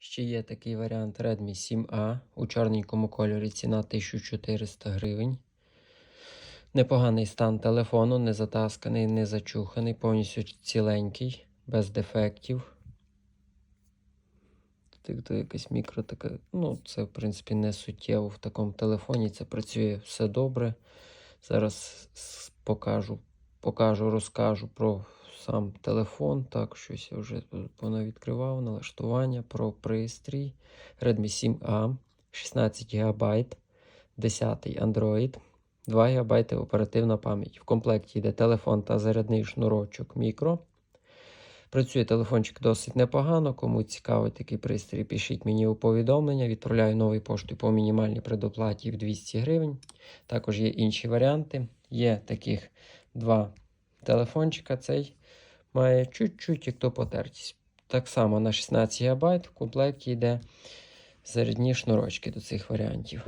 Ще є такий варіант Redmi 7A у чорненькому кольорі. Ціна 1400 гривень. Непоганий стан телефону, не затасканий, не зачуханий, повністю ціленький, без дефектів. Тут то якась мікро така. Ну, це, в принципі, не суттєво в такому телефоні. Це працює все добре. Зараз покажу, покажу, розкажу про сам телефон. Так, щось я вже понавідкривав. Налаштування про пристрій. Redmi 7A, 16 ГБ, 10 Android, 2 ГБ оперативна пам'ять. В комплекті йде телефон та зарядний шнурочок мікро. Працює телефончик досить непогано. Кому цікавий такий пристрій, пишіть мені у повідомлення. Відправляю новий поштою по мінімальній предоплаті в 200 гривень. Також є інші варіанти. Є таких два телефончика. Цей має чуть-чуть як то потертість. Так само на 16 ГБ в комплекті йде зарядні шнурочки до цих варіантів.